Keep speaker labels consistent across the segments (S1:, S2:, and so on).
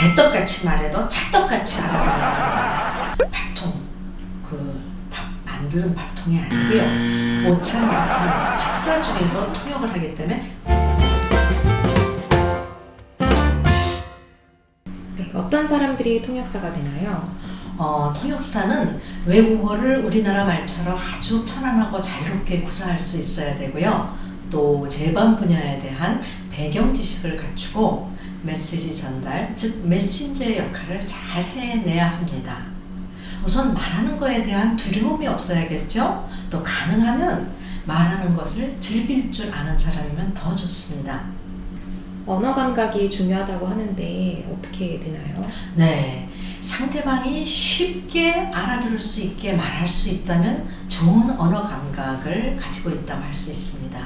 S1: 개떡같이 말해도 찰떡같이 알아들어야 합니다. 밥통, 그 밥 만드는 밥통이 아니고요. 오찬, 만찬, 식사 중에도 통역을 하기 때문에
S2: 네, 어떤 사람들이 통역사가 되나요?
S1: 어, 통역사는 외국어를 우리나라 말처럼 아주 편안하고 자유롭게 구사할 수 있어야 되고요. 또 제반 분야에 대한 배경 지식을 갖추고 메시지 전달, 즉 메신저의 역할을 잘 해내야 합니다. 우선 말하는 거에 대한 두려움이 없어야겠죠? 또 가능하면 말하는 것을 즐길 줄 아는 사람이면 더 좋습니다.
S2: 언어 감각이 중요하다고 하는데 어떻게 되나요?
S1: 네. 상대방이 쉽게 알아들을 수 있게 말할 수 있다면 좋은 언어 감각을 가지고 있다고 할 수 있습니다.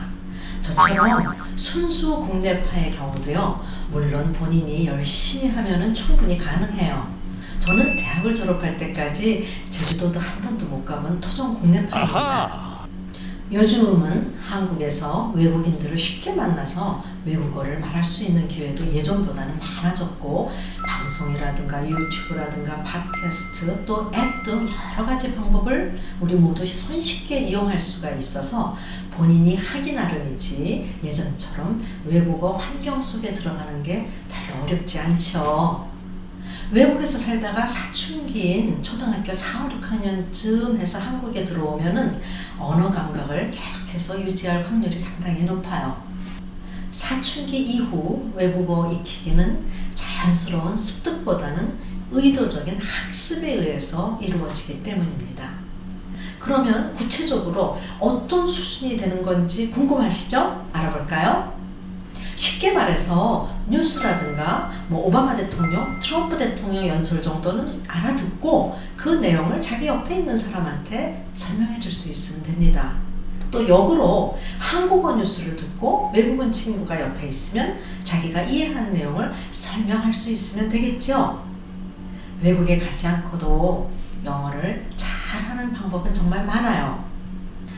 S1: 저처럼 순수 국내파의 경우도요, 물론 본인이 열심히 하면 충분히 가능해요. 저는 대학을 졸업할 때까지 제주도도 한 번도 못 가본 토종 국내파입니다. 요즘은 한국에서 외국인들을 쉽게 만나서 외국어를 말할 수 있는 기회도 예전보다는 많아졌고 방송이라든가 유튜브라든가 팟캐스트 또 앱도 여러 가지 방법을 우리 모두 손쉽게 이용할 수가 있어서 본인이 하기 나름이지 예전처럼 외국어 환경 속에 들어가는 게 별로 어렵지 않죠. 외국에서 살다가 사춘기인 초등학교 4, 6학년쯤 해서 한국에 들어오면은 언어 감각을 계속해서 유지할 확률이 상당히 높아요. 사춘기 이후 외국어 익히기는 자연스러운 습득보다는 의도적인 학습에 의해서 이루어지기 때문입니다. 그러면 구체적으로 어떤 수준이 되는 건지 궁금하시죠? 알아볼까요? 쉽게 말해서 뉴스라든가 뭐 오바마 대통령, 트럼프 대통령 연설 정도는 알아듣고 그 내용을 자기 옆에 있는 사람한테 설명해 줄 수 있으면 됩니다. 또 역으로 한국어 뉴스를 듣고 외국인 친구가 옆에 있으면 자기가 이해한 내용을 설명할 수 있으면 되겠죠. 외국에 가지 않고도 영어를 잘하는 방법은 정말 많아요.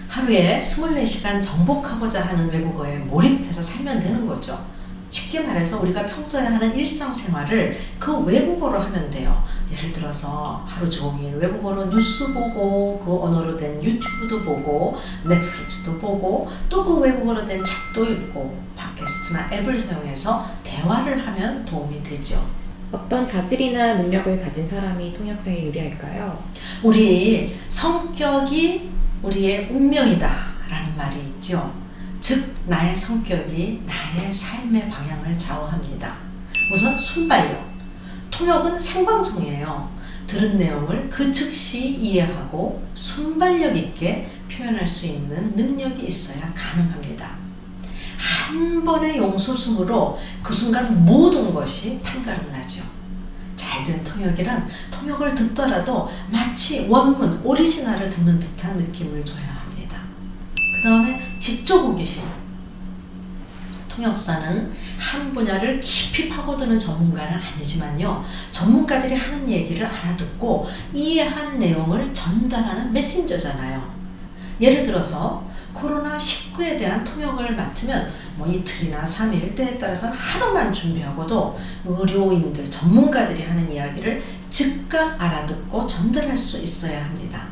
S1: 하루에 24시간 정복하고자 하는 외국어에 몰입해서 살면 되는 거죠. 쉽게 말해서 우리가 평소에 하는 일상생활을 그 외국어로 하면 돼요. 예를 들어서 하루 종일 외국어로 뉴스 보고 그 언어로 된 유튜브도 보고 넷플릭스도 보고 또 그 외국어로 된 책도 읽고 팟캐스트나 앱을 사용해서 대화를 하면 도움이 되죠.
S2: 어떤 자질이나 능력을 가진 사람이 통역사에 유리할까요?
S1: 우리 성격이 우리의 운명이다 라는 말이 있죠. 즉, 나의 성격이 나의 삶의 방향을 좌우합니다. 우선 순발력. 통역은 생방송이에요. 들은 내용을 그 즉시 이해하고 순발력 있게 표현할 수 있는 능력이 있어야 가능합니다. 한 번의 용소승으로 그 순간 모든 것이 판가름 나죠. 잘된 통역이란 통역을 듣더라도 마치 원문, 오리지널을 듣는 듯한 느낌을 줘야 합니다. 그 다음에 지적 호기심. 통역사는 한 분야를 깊이 파고드는 전문가는 아니지만요. 전문가들이 하는 얘기를 알아듣고 이해한 내용을 전달하는 메신저잖아요. 예를 들어서 코로나19에 대한 통역을 맡으면 뭐 이틀이나 3일 때에 따라서는 하루만 준비하고도 의료인들, 전문가들이 하는 이야기를 즉각 알아듣고 전달할 수 있어야 합니다.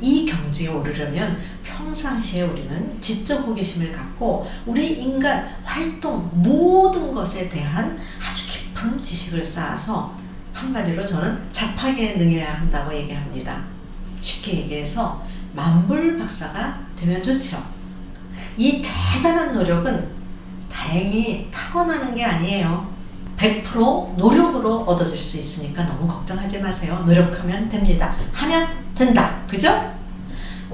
S1: 이 경지에 오르려면 평상시에 우리는 지적 호기심을 갖고 우리 인간 활동 모든 것에 대한 아주 깊은 지식을 쌓아서 한마디로 저는 잡하게 능해야 한다고 얘기합니다. 쉽게 얘기해서 만불 박사가 되면 좋죠. 이 대단한 노력은 다행히 타고나는 게 아니에요. 100% 노력으로 얻어질 수 있으니까 너무 걱정하지 마세요. 노력하면 됩니다. 하면 된다. 그죠?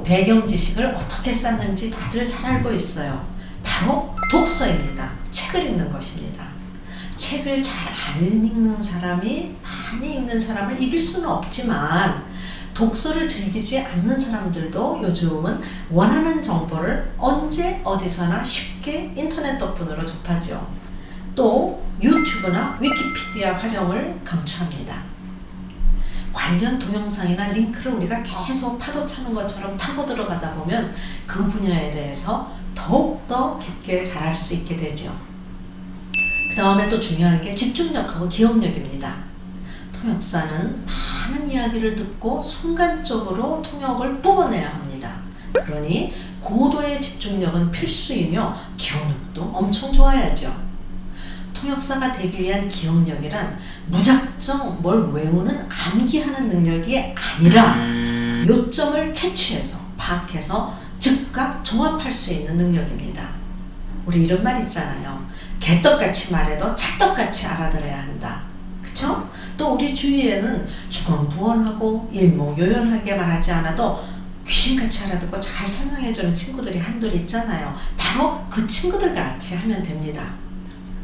S1: 배경 지식을 어떻게 쌓는지 다들 잘 알고 있어요. 바로 독서입니다. 책을 읽는 것입니다. 책을 잘 안 읽는 사람이 많이 읽는 사람을 이길 수는 없지만 독서를 즐기지 않는 사람들도 요즘은 원하는 정보를 언제 어디서나 쉽게 인터넷 덕분으로 접하죠. 또 유튜브나 위키피디아 활용을 강추합니다. 관련 동영상이나 링크를 우리가 계속 파도 차는 것처럼 타고 들어가다 보면 그 분야에 대해서 더욱더 깊게 잘할 수 있게 되죠. 그 다음에 또 중요한 게 집중력하고 기억력입니다. 통역사는 많은 이야기를 듣고 순간적으로 통역을 뽑아내야 합니다. 그러니 고도의 집중력은 필수이며 기억력도 엄청 좋아야죠. 통역사가 되기 위한 기억력이란 무작정 뭘 외우는 암기하는 능력이 아니라 요점을 캐치해서 파악해서 즉각 종합할 수 있는 능력입니다. 우리 이런 말 있잖아요. 개떡같이 말해도 찰떡같이 알아들어야 한다. 그쵸? 또 우리 주위에는 주권부원하고 일목요연하게 말하지 않아도 귀신같이 알아듣고 잘 설명해주는 친구들이 한둘 있잖아요. 바로 그 친구들 같이 하면 됩니다.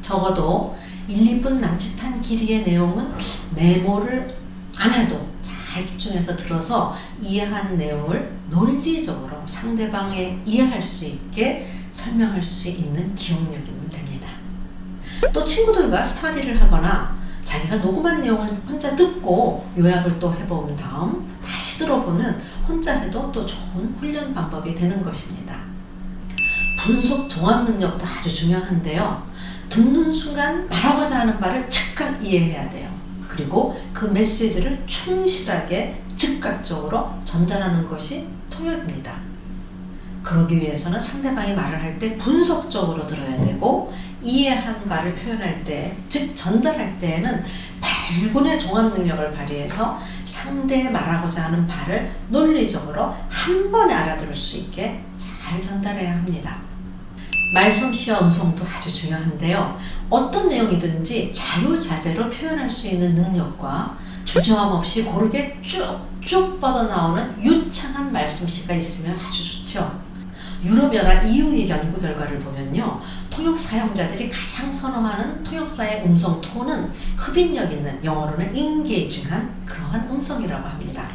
S1: 적어도 1, 2분 남짓한 길이의 내용은 메모를 안 해도 잘 집중해서 들어서 이해한 내용을 논리적으로 상대방에 이해할 수 있게 설명할 수 있는 기억력이면 됩니다. 또 친구들과 스터디를 하거나 자기가 녹음한 내용을 혼자 듣고 요약을 또 해본 다음 다시 들어보면 혼자 해도 또 좋은 훈련 방법이 되는 것입니다. 분석 종합 능력도 아주 중요한데요. 듣는 순간 말하고자 하는 말을 즉각 이해해야 돼요. 그리고 그 메시지를 충실하게 즉각적으로 전달하는 것이 통역입니다. 그러기 위해서는 상대방이 말을 할 때 분석적으로 들어야 되고 이해한 말을 표현할 때, 즉 전달할 때에는 발군의 종합 능력을 발휘해서 상대의 말하고자 하는 말을 논리적으로 한 번에 알아들을 수 있게 잘 전달해야 합니다. 말솜씨와 음성도 아주 중요한데요. 어떤 내용이든지 자유자재로 표현할 수 있는 능력과 주저함 없이 고르게 쭉쭉 뻗어나오는 유창한 말솜씨가 있으면 아주 좋죠. 유럽연합 EU의 연구 결과를 보면요. 통역 사용자들이 가장 선호하는 통역사의 음성 톤은 흡입력 있는 영어로는 인게이징한 그러한 음성이라고 합니다.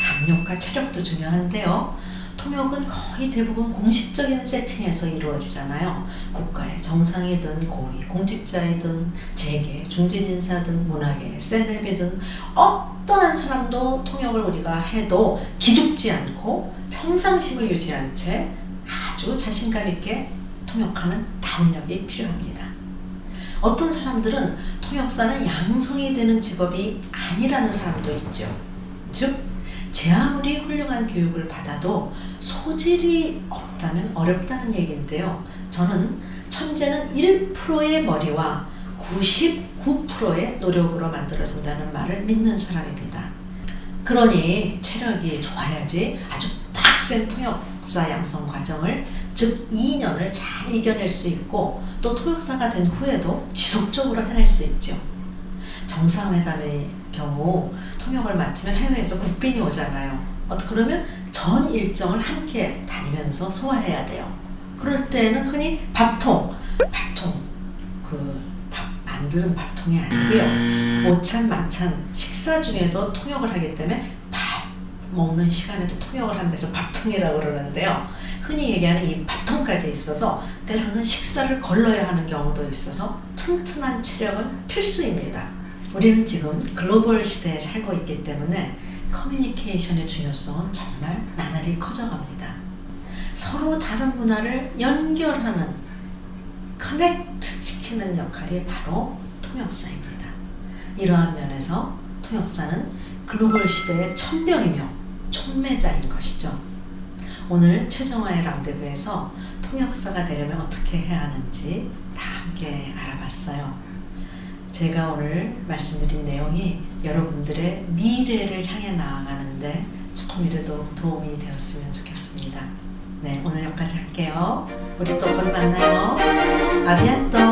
S1: 담력과 체력도 중요한데요. 통역은 거의 대부분 공식적인 세팅에서 이루어지잖아요. 국가의 정상이든 고위 공직자이든 재계, 중진인사든 문학의 셀럽이든 어떠한 사람도 통역을 우리가 해도 기죽지 않고 평상심을 유지한 채 아주 자신감 있게 통역하는 담력이 필요합니다. 어떤 사람들은 통역사는 양성이 되는 직업이 아니라는 사람도 있죠. 즉, 제 아무리 훌륭한 교육을 받아도 소질이 없다면 어렵다는 얘기인데요. 저는 천재는 1%의 머리와 99%의 노력으로 만들어진다는 말을 믿는 사람입니다. 그러니 체력이 좋아야지 아주 빡센 통역사 양성 과정을 즉 2년을 잘 이겨낼 수 있고 또 통역사가 된 후에도 지속적으로 해낼 수 있죠. 정상회담의 경우 통역을 맡으면 해외에서 국빈이 오잖아요. 어, 그러면 전 일정을 함께 다니면서 소화해야 돼요. 그럴 때는 흔히 밥통, 밥통, 그 밥 만드는 밥통이 아니고요. 오찬 만찬 식사 중에도 통역을 하기 때문에 밥 먹는 시간에도 통역을 한대서 밥통이라고 그러는데요. 흔히 얘기하는 이 밥통까지 있어서 때로는 식사를 걸러야 하는 경우도 있어서 튼튼한 체력은 필수입니다. 우리는 지금 글로벌 시대에 살고 있기 때문에 커뮤니케이션의 중요성은 정말 나날이 커져갑니다. 서로 다른 문화를 연결하는 커넥트 시키는 역할이 바로 통역사입니다. 이러한 면에서 통역사는 글로벌 시대의 천병이며 촉매자인 것이죠. 오늘 최정화의 랑데부에서 통역사가 되려면 어떻게 해야 하는지 다 함께 알아봤어요. 제가 오늘 말씀드린 내용이 여러분들의 미래를 향해 나아가는데 조금이라도 도움이 되었으면 좋겠습니다. 네, 오늘 여기까지 할게요. 우리 또 오늘 만나요. 아비안또.